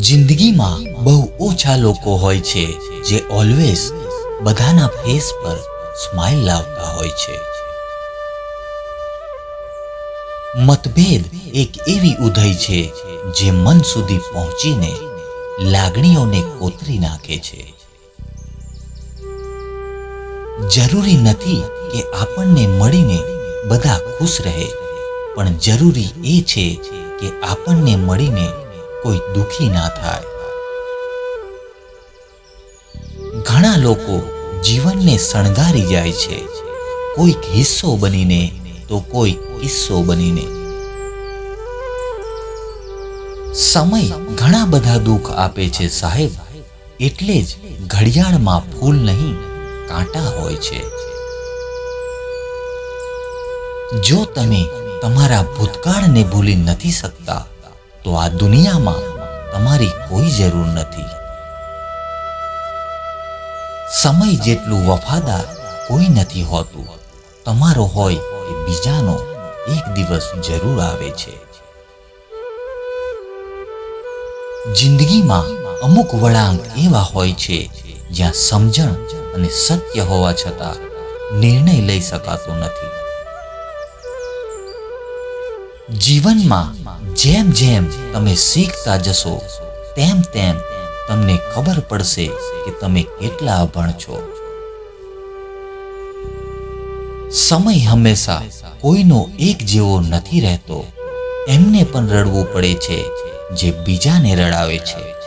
જિંદગીમાં બહુ ઓછા લોકો હોય છે જે ઓલવેઝ બધાના ફેસ પર સ્માઇલ લાવતા હોય છે. મતભેદ એક એવી ઉધઈ છે જે મન સુધી પહોંચીને લાગણીઓને કોતરી નાખે છે. જરૂરી નથી કે આપણને મળીને બધા ખુશ રહે, પણ જરૂરી એ છે કે આપણને મળીને કોઈ દુખી ના થાય. ઘણા લોકો જીવનને શણગારી જાય છે. કોઈક હિસ્સો બનીને તો કોઈ કિસ્સો બનીને. સમય ઘણા બધા દુઃખ આપે છે સાહેબ. એટલે જ ઘડિયાળમાં ફૂલ નહીં, કાંટા હોય છે. જો તમે તમારા ભૂતકાળને ભૂલી નથી શકતા તો આ દુનિયામાં તમારી કોઈ જરૂર નથી. સમય જેટલું વફાદાર કોઈ નથી હોતું. તમારો હોય એ બીજાનો એક દિવસ જરૂર આવે છે. જિંદગીમાં અમુક વળાંક એવા હોય છે જ્યાં સમજણ અને સત્ય હોવા છતાં નિર્ણય લઈ શકાતો નથી. જીવનમાં જેમ જેમ તમે શીખતા જશો, તેમ તેમ તમને ખબર પડશે કે તમે કેટલા અભણ છો. સમય હંમેશા કોઈનો એક જેવો નથી રહેતો. એમને પણ રડવું પડે છે, જે બીજાને રડાવે છે.